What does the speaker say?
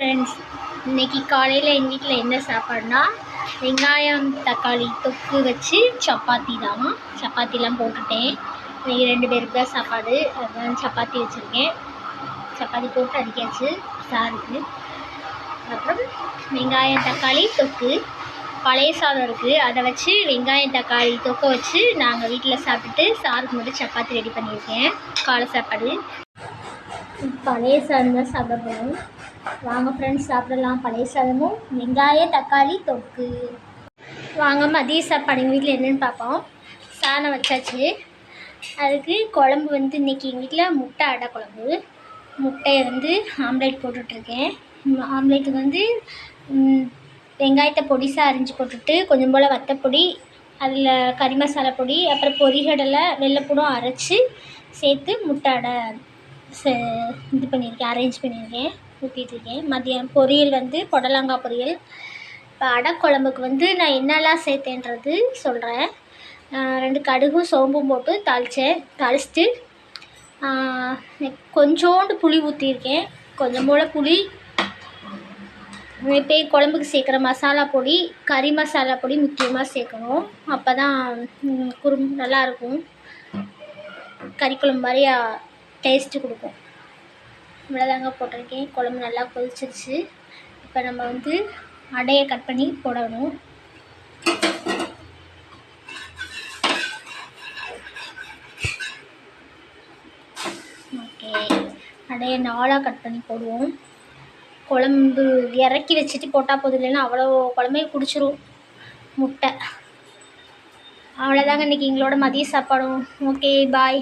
Friends இன்னைக்கு காலையில் எங்கள் வீட்டில் என்ன சாப்பாடுனா வெங்காயம் தக்காளி தொக்கு வச்சு சப்பாத்தி தான். சப்பாத்திலாம் போட்டுட்டேன். இன்றைக்கி ரெண்டு பேருக்கு தான் சாப்பாடு. அதுதான் சப்பாத்தி வச்சுருக்கேன். சப்பாத்தி போட்டு அடிக்காச்சு. சாருக்கு அப்புறம் வெங்காயம் தக்காளி தொக்கு. பழைய சாதம் இருக்குது அதை வச்சு வெங்காயம் தக்காளி தொக்கை வச்சு நாங்கள் வீட்டில் சாப்பிட்டுட்டு சாருக்கு மட்டும் சப்பாத்தி ரெடி பண்ணியிருக்கேன். காலை சாப்பாடு. பழைய சாதம் தான் சாப்பிட போகிறோம் வாங்க ஃப்ரெண்ட்ஸ் சாப்பிடலாம். பழைய சாதமும் வெங்காய தக்காளி தொக்கு. வாங்க மதிய சாப்பாடு எங்கள் வீட்டில் என்னென்னு பார்ப்போம். சாதம் வச்சாச்சு. அதுக்கு குழம்பு வந்து இன்றைக்கி எங்கள் வீட்டில் முட்டை அடை குழம்பு. முட்டையை வந்து ஆம்லேட் போட்டுட்ருக்கேன். ஆம்லேட்டுக்கு வந்து வெங்காயத்தை பொடிசாக அரிஞ்சு போட்டுட்டு கொஞ்சம் போல் வத்தப்பொடி அதில் கறி மசாலா பொடி அப்புறம் பொரிகடலை வெள்ளைப்பூடும் அரைச்சி சேர்த்து முட்டை அடை இது பண்ணியிருக்கேன் அரேஞ்ச் பண்ணியிருக்கேன் ஊற்றிட்டுருக்கேன் மதியம் பொரியல் வந்து புடலங்காய் பொரியல். இப்போ அடக்குழம்புக்கு வந்து நான் என்னெல்லாம் சேர்த்தேன்றது சொல்கிறேன் ரெண்டு கடுகும் சோம்பும் போட்டு தாளித்தேன் தாளிச்சிட்டு கொஞ்சோண்டு புளி ஊற்றிருக்கேன் கொஞ்சம் போல் புளி. இப்போ குழம்புக்கு சேர்க்குற மசாலா பொடி கறி மசாலா பொடி முக்கியமாக சேர்க்கணும். அப்போ தான் குறும் நல்லாயிருக்கும் கறி குழம்பு மாதிரி டேஸ்ட்டு கொடுக்கும் இவ்வளோதாங்க போட்டிருக்கேன். குழம்பு நல்லா கொதிச்சிருச்சு. இப்போ நம்ம வந்து அடையை கட் பண்ணி போடணும். ஓகே அடையை நாளாக கட் பண்ணி போடுவோம். குழம்பு இறக்கி வச்சுட்டு போட்டால் போதும். இல்லைன்னா அவ்வளோ குழம்பே குடிச்சிரும். முட்டை. அவ்வளோதாங்க இன்றைக்கி எங்களோட மதிய சாப்பாடும். Okay bye